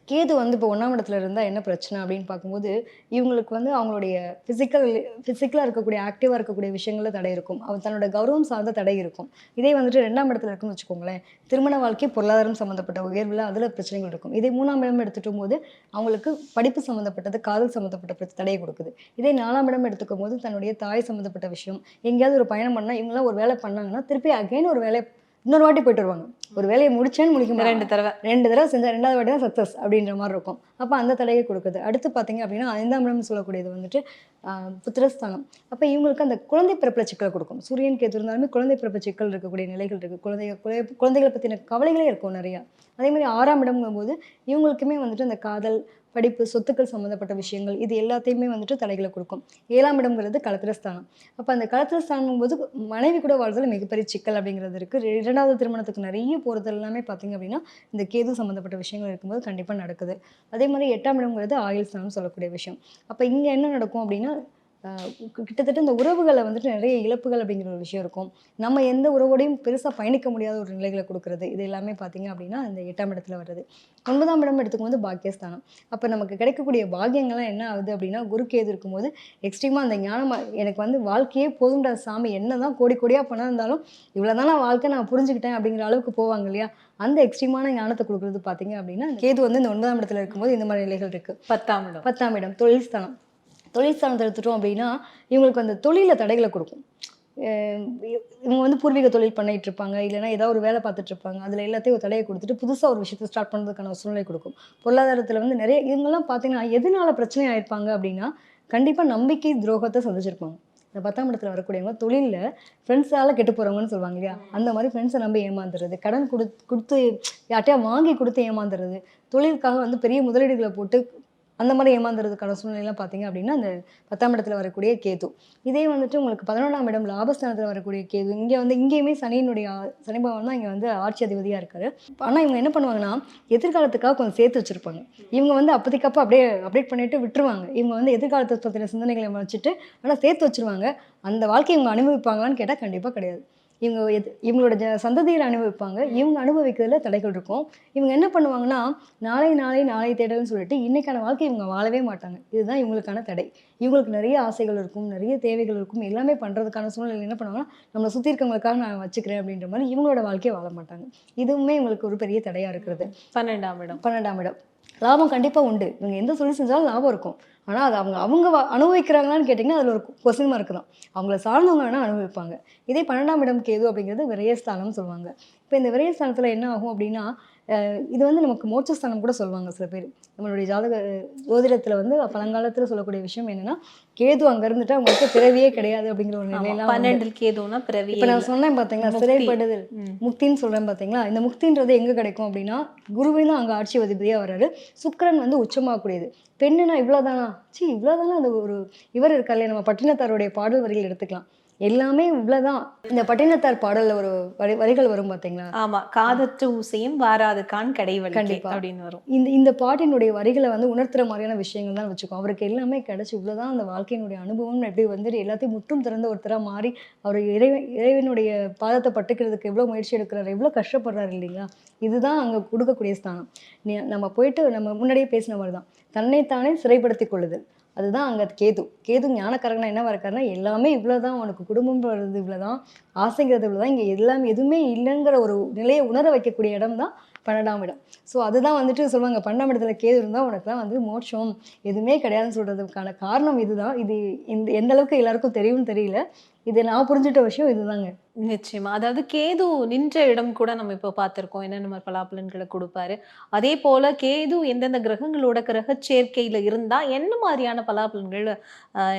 கேது வந்து இப்போ ஒன்றாம் இடத்துல இருந்தால் என்ன பிரச்சனை அப்படின்னு பார்க்கும்போது இவங்களுக்கு வந்து அவங்களுடைய ஃபிசிக்கல் ஃபிசிக்கலாக இருக்கக்கூடிய ஆக்டிவாக இருக்கக்கூடிய விஷயங்களில் தடை இருக்கும். அவன் தன்னோட கௌரவம் சார்ந்த தடை இருக்கும். இதே வந்துட்டு ரெண்டாம் இடத்துல இருக்குன்னு வச்சுக்கோங்களேன் திருமண வாழ்க்கை பொருளாதாரம் சம்மந்தப்பட்ட உயர்வில் அதில் பிரச்சனைகள் இருக்கும். இதே மூணாம் இடம் எடுத்துட்டும் போது அவங்களுக்கு படிப்பு சம்மந்தப்பட்டது காதல் சம்மந்தப்பட்ட பிரச்ச- தடையை கொடுக்குது. இதே நாலாம் இடம் எடுத்துக்கும் போது தன்னுடைய தாய் சம்மந்தப்பட்ட விஷயம் எங்கேயாவது ஒரு பயணம் பண்ணால் இவங்களாம் ஒரு வேலை பண்ணாங்கன்னா திருப்பி அகைன் ஒரு வேலை இன்னொரு வாட்டி போயிட்டு வருவாங்க. ஒரு வேலையை முடிச்சேன்னு முடிக்க. ரெண்டு தடவை. ரெண்டு தடவை செஞ்சா ரெண்டாவது வாட்டி தான் சக்ஸஸ் அப்படின்ற மாதிரி இருக்கும். அப்போ அந்த தடையை கொடுக்குது அடுத்து பார்த்தீங்க அப்படின்னா ஐந்தாம் இடம் சொல்லக்கூடியது வந்துட்டு புத்திரஸ்தானம். அப்போ இவங்களுக்கு அந்த குழந்தை பிறப்பில் சிக்கலை கொடுக்கும். சூரியன் கேத்து இருந்தாலுமே குழந்தை பிறப்பு சிக்கல் இருக்கக்கூடிய நிலைகள் இருக்குது குழந்தை- குழந்தைகளை பற்றின கவலைகளே இருக்கும் நிறையா. அதே மாதிரி ஆறாம் இடம்ங்கும்போது இவங்களுக்குமே வந்துட்டு அந்த காதல் படிப்பு சொத்துக்கள் சம்மந்தப்பட்ட விஷயங்கள் இது எல்லாத்தையுமே வந்துட்டு தடைகளை கொடுக்கும். ஏழாம் இடம்ங்கிறது கலத்திரஸ்தானம். அப்போ அந்த கலத்திரஸ்தானம் போது மனைவி கூட வாழ்றதுல மிகப்பெரிய சிக்கல் அப்படிங்கிறது இருக்குது இரண்டாவது திருமணத்துக்கு நிறைய போகிறது எல்லாமே பார்த்தீங்க அப்படின்னா இந்த கேது சம்மந்தப்பட்ட விஷயங்கள் இருக்கும்போது கண்டிப்பாக நடக்குது. அதே மாதிரி எட்டாம் இடம்ங்கிறது ஆயுள் ஸ்தானம் சொல்லக்கூடிய விஷயம். அப்போ இங்கே என்ன நடக்கும் அப்படின்னா கிட்டத்தட்ட இந்த உறவுகளை வந்துட்டு நிறைய இழப்புகள் அப்படிங்கிற ஒரு விஷயம் இருக்கும். நம்ம எந்த உறவோடையும் பெருசாக பயணிக்க முடியாத ஒரு நிலைகளை கொடுக்குறது. இது எல்லாமே பார்த்தீங்க அப்படின்னா இந்த எட்டாம் இடத்துல வருது ஒன்பதாம் இடம் எடுத்துக்கும் போது பாக்கியஸ்தானம். அப்போ நமக்கு கிடைக்கக்கூடிய பாக்கியங்கள்லாம் என்ன ஆகுது அப்படின்னா குரு கேது இருக்கும்போது எக்ஸ்ட்ரீமாக அந்த ஞானம் எனக்கு வந்து வாழ்க்கையே போதும்டா சாமி என்ன தான் கோடி கோடியாக பணம் இருந்தாலும் இவ்வளோ தான் நான் வாழ்க்கை நான் புரிஞ்சுக்கிட்டேன் அப்படிங்கிற அளவுக்கு போவாங்க இல்லையா? அந்த எக்ஸ்ட்ரீமான ஞானத்தை கொடுக்குறது பார்த்தீங்க அப்படின்னா கேது வந்து இந்த ஒன்பதாம் இடத்துல இருக்கும்போது இந்த மாதிரி நிலைகள் இருக்குது பத்தாம் இடம். பத்தாம் இடம் தொழில் ஸ்தானம் தொழில் ஸ்தானத்தை எடுத்துட்டோம் அப்படின்னா இவங்களுக்கு அந்த தொழிலில் தடைகளை கொடுக்கும். இவங்க வந்து பூர்வீக தொழில் பண்ணிட்டு இருப்பாங்க. இல்லைன்னா ஏதாவது ஒரு வேலை பார்த்துட்டு இருப்பாங்க. அதில் எல்லாத்தையும் ஒரு தடையை கொடுத்துட்டு புதுசாக ஒரு விஷயத்தை ஸ்டார்ட் பண்ணுறதுக்கான சூழ்நிலை கொடுக்கும். பொருளாதாரத்தில் வந்து நிறைய இவங்கெல்லாம் பார்த்தீங்கன்னா எதனால பிரச்சனை ஆயிருப்பாங்க அப்படின்னா கண்டிப்பாக நம்பிக்கை துரோகத்தை சந்திச்சிருப்பாங்க. இந்த பத்தாம் இடத்துல வரக்கூடியவங்க தொழிலில் ஃப்ரெண்ட்ஸால் கெட்டு போகிறவங்கன்னு சொல்லுவாங்க இல்லையா? அந்த மாதிரி ஃப்ரெண்ட்ஸை நம்பி ஏமாந்துறது கடன் கொடு கொடுத்து யார்ட்டையா வாங்கி கொடுத்து ஏமாந்துறது தொழிலுக்காக வந்து பெரிய முதலீடுகளை போட்டு அந்த மாதிரி ஏமாந்துறதுக்கான சூழ்நிலைலாம் பார்த்தீங்க அப்படின்னா அந்த பத்தாம் இடத்துல வரக்கூடிய கேது. இதே வந்துட்டு உங்களுக்கு பதினொன்றாம் இடம் லாபஸ்தானத்தில் வரக்கூடிய கேது. இங்கே வந்து இங்கேயுமே சனியினுடைய சனி பகவான் தான் இங்கே வந்து ஆட்சி அதிபதியாக இருக்காரு. ஆனால் இவங்க என்ன பண்ணுவாங்கன்னா எதிர்காலத்துக்காக கொஞ்சம் சேர்த்து வச்சுருப்பாங்க. இவங்க வந்து அப்போதைக்கப்போ அப்படியே அப்டேட் பண்ணிட்டு விட்டுருவாங்க. இவங்க வந்து எதிர்காலத்தை பற்றின சிந்தனைகளை வச்சுட்டு ஆனால் சேர்த்து வச்சுருவாங்க. அந்த வாழ்க்கையை இவங்க அனுபவிப்பாங்களான்னு கேட்டால் கண்டிப்பாக கிடையாது. இவங்க எது இவங்களோட ஜ சந்ததியர் அனுபவிப்பாங்க. இவங்க அனுபவிக்கிறதுல தடைகள் இருக்கும். இவங்க என்ன பண்ணுவாங்கன்னா நாளை நாளை நாளை தேடல்னு சொல்லிட்டு இன்னைக்கான வாழ்க்கை இவங்க வாழவே மாட்டாங்க. இதுதான் இவங்களுக்கான தடை. இவங்களுக்கு நிறைய ஆசைகள் இருக்கும் நிறைய தேவைகள் இருக்கும். எல்லாமே பண்ணுறதுக்கான சூழ்நிலை என்ன பண்ணுவாங்கன்னா நம்மளை சுற்றி இருக்கவங்களுக்காக நான் வச்சுக்கிறேன் அப்படின்ற மாதிரி இவங்களோட வாழ்க்கையை வாழ மாட்டாங்க. இதுவுமே இவங்களுக்கு ஒரு பெரிய தடையாக இருக்கிறது. பன்னெண்டாம் இடம். பன்னெண்டாம் இடம். லாபம் கண்டிப்பாக உண்டு. இவங்க எந்த தொழில் செஞ்சாலும் லாபம் இருக்கும். ஆனால் அது அவங்க அவங்க அனுபவிக்கிறாங்களான்னு கேட்டிங்கன்னா அதில் ஒரு கொஸ்டின் மார்க் தான். அவங்கள சார்ந்தவங்க வேணால் அனுபவிப்பாங்க. இதே பன்னெண்டாம் இடம் கேது அப்படிங்கிறது விரயஸ்தானம்னு சொல்லுவாங்க. இப்போ இந்த விரயஸ்தானத்தில் என்ன ஆகும் அப்படின்னா இது வந்து நமக்கு மோட்சஸ்தானம் கூட சொல்லுவாங்க சில பேர். நம்மளுடைய ஜாதக ஜோதிடத்தில் வந்து பழங்காலத்தில் சொல்லக்கூடிய விஷயம் என்னன்னா கேது அங்கே இருந்துட்டு அவங்களுக்கு பிறவியே கிடையாது அப்படிங்கிற ஒரு நிலையெல்லாம் பன்னெண்டில் கேதுனா பிறவி இப்போ நான் சொன்னேன் பார்த்தீங்களா. சிறைப்படுதல். முக்தின்னு சொல்கிறேன் பார்த்தீங்களா இந்த முக்தின்றது எங்கே கிடைக்கும் அப்படின்னா குருவே தான் அங்கே ஆட்சி அதிபதியாக வர்றாரு. சுக்கிரன் வந்து உச்சமாகக்கூடியது. பெண்ணுனா இவ்வளோதானா சி இவ்வளோதானா அந்த ஒரு இவர் இருக்கார்லையே? நம்ம பட்டினத்தாருடைய பாடல் வரிகள் எடுத்துக்கலாம். எல்லாமே இவ்வளோதான் இந்த பட்டினத்தார் பாடலில் ஒரு வரி வரிகள் வரும் பார்த்தீங்களா ஆமா காதற்று ஊசையும் வாராது கான் கடைவழி கண்டிப்பா. அப்படின்னு வரும். இந்த இந்த பாட்டினுடைய வரிகளை வந்து உணர்த்துற மாதிரியான விஷயங்கள் தான் வச்சுக்கோ அவருக்கு எல்லாமே கிடைச்சி இவ்வளோதான் அந்த வாழ்க்கையினுடைய அனுபவம். எப்படி வந்துட்டு எல்லாத்தையும் முற்றும் திறந்த ஒருத்தராக மாறி அவர் இறைவன் இறைவனுடைய பாதத்தை பட்டுக்கிறதுக்கு எவ்வளோ முயற்சி எடுக்கிறாரு எவ்வளோ கஷ்டப்படுறாரு இல்லைங்களா? இதுதான் அங்கே கொடுக்கக்கூடிய ஸ்தானம். நம்ம போயிட்டு நம்ம முன்னாடியே பேசின மாதிரி தான் தன்னைத்தானே சிறைப்படுத்திக் கொள்ளுதல். அதுதான் அங்கே கேது. கேது ஞானக்காரங்கன்னா என்ன இருக்காருன்னா எல்லாமே இவ்வளோதான் உனக்கு குடும்பம் இவ்வளோ இவ்வளோதான் ஆசைங்கிறது இவ்வளோதான் இங்கே எல்லாம் எதுவுமே இல்லைங்கிற ஒரு நிலையை உணர வைக்கக்கூடிய இடம் தான் பன்னெண்டாம் இடம். ஸோ அதுதான் வந்துட்டு சொல்லுவாங்க பன்னெண்டாம் இடத்துல கேது இருந்தால் உனக்குலாம் வந்து மோட்சம். எதுவுமே கிடையாதுன்னு சொல்கிறதுக்கான காரணம் இதுதான். இது இந்த எந்த அளவுக்கு எல்லாருக்கும் தெரியும்னு தெரியல. இது நான் புரிஞ்சுட்ட விஷயம் இதுதாங்க. நிச்சயமா. அதாவது கேது நின்ற இடம் கூட நம்ம இப்போ பார்த்துருக்கோம். என்னென்ன மாதிரி பலாபலன்களை கொடுப்பாரு. அதே போல கேது எந்தெந்த கிரகங்களோட கிரக சேர்க்கையில இருந்தா என்ன மாதிரியான பலாபலன்கள்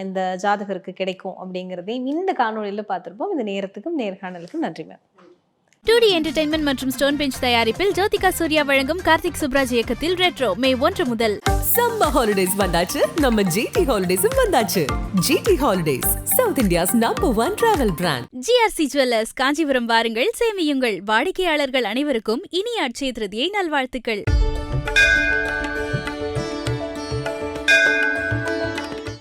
இந்த ஜாதகருக்கு கிடைக்கும் அப்படிங்கிறதையும் இந்த காணொலியில் பார்த்துருப்போம். இந்த நேரத்துக்கும் நேர்காணலுக்கும் நன்றி மேம். டூ டி என்டர்டைன்மெண்ட் மற்றும் ஸ்டோன் பெஞ்ச் தயாரிப்பில் ஜோதிகா சூர்யா வழங்கும் கார்த்திக் சுப்ராஜ் இயக்கத்தில் ரெட்ரோ மே ஒன்று முதல். சம்மர் ஹாலிடேஸ் வந்தாச்சு. நம்ம ஜிடி ஹாலிடேஸும் வந்தாச்சு. GT holidays South India's number one travel brand GRC jewellers Kanchipuram வாருங்கள் சேமியுங்கள். வாடிக்கையாளர்கள் அனைவருக்கும் இனிய அட்சய திருதியை நல்வாழ்த்துக்கள்.